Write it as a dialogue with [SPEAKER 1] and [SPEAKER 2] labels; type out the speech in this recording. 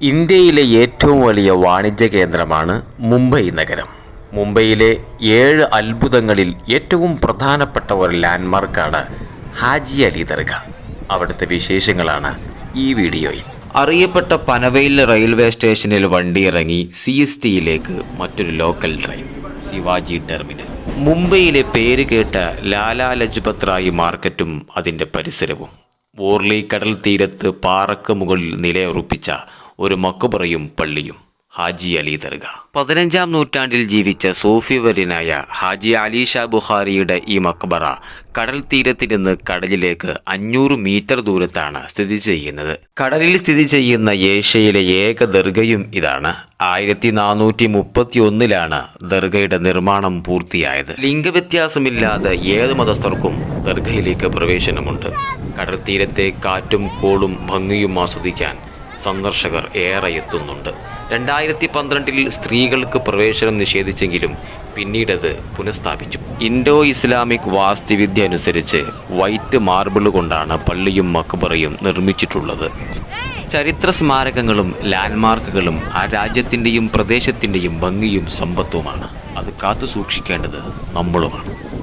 [SPEAKER 1] ഇന്ത്യയിലെ ഏറ്റവും വലിയ വാണിജ്യ കേന്ദ്രമാണ് മുംബൈ നഗരം. മുംബൈയിലെ ഏഴ് അത്ഭുതങ്ങളിൽ ഏറ്റവും പ്രധാനപ്പെട്ട ഒരു ലാൻഡ്മാർക്കാണ് ഹാജി അലി ദർഗ. അവിടുത്തെ വിശേഷങ്ങളാണ് ഈ വീഡിയോയിൽ. അറിയപ്പെട്ട പനവയിൽ റെയിൽവേ സ്റ്റേഷനിൽ വണ്ടി ഇറങ്ങി സി എസ് ടിയിലേക്ക് മറ്റൊരു ലോക്കൽ ട്രെയിൻ ശിവാജി ടെർമിനൽ. മുംബൈയിലെ പേര് കേട്ട ലാലാ ലജ്പത് റായ് മാർക്കറ്റും അതിന്റെ പരിസരവും. വോർലി കടൽ തീരത്ത് പാറക്ക് മുകളിൽ നിലയുറപ്പിച്ച ഒരു മക്കുപറയും പള്ളിയും. ഹാജി അലി ദർഗ. പതിനഞ്ചാം നൂറ്റാണ്ടിൽ ജീവിച്ച സൂഫിവര്യനായ ഹാജി അലി ഷാ ബുഖാരിയുടെ ഈ മക്ബറ കടൽ തീരത്ത് നിന്ന് കടലിലേക്ക് അഞ്ഞൂറ് മീറ്റർ ദൂരത്താണ് സ്ഥിതി ചെയ്യുന്നത്. കടലിൽ സ്ഥിതി ചെയ്യുന്ന ഏഷ്യയിലെ ഏക ദർഗയും ഇതാണ്. ആയിരത്തി നാനൂറ്റി മുപ്പത്തി ഒന്നിലാണ് ദർഗയുടെ നിർമ്മാണം പൂർത്തിയായത്. ലിംഗവ്യത്യാസമില്ലാതെ ഏത് മതസ്ഥർക്കും ദർഗയിലേക്ക് പ്രവേശനമുണ്ട്. കടൽ തീരത്തെ കാറ്റും കോളും ഭംഗിയും ആസ്വദിക്കാൻ സന്ദർശകർ ഏറെ എത്തുന്നുണ്ട്. രണ്ടായിരത്തി പന്ത്രണ്ടിൽ സ്ത്രീകൾക്ക് പ്രവേശനം നിഷേധിച്ചെങ്കിലും പിന്നീടത് പുനഃസ്ഥാപിച്ചു. ഇൻഡോ ഇസ്ലാമിക് വാസ്തുവിദ്യ അനുസരിച്ച് വൈറ്റ് മാർബിൾ കൊണ്ടാണ് പള്ളിയും മക്ബറയും നിർമ്മിച്ചിട്ടുള്ളത്. ചരിത്ര സ്മാരകങ്ങളും ലാൻഡ്മാർക്കുകളും ആ രാജ്യത്തിന്റെയും പ്രദേശത്തിന്റെയും ഭംഗിയും സമ്പത്തുമാണ്. അത് കാത്തു സൂക്ഷിക്കേണ്ടത് നമ്മളുമാണ്.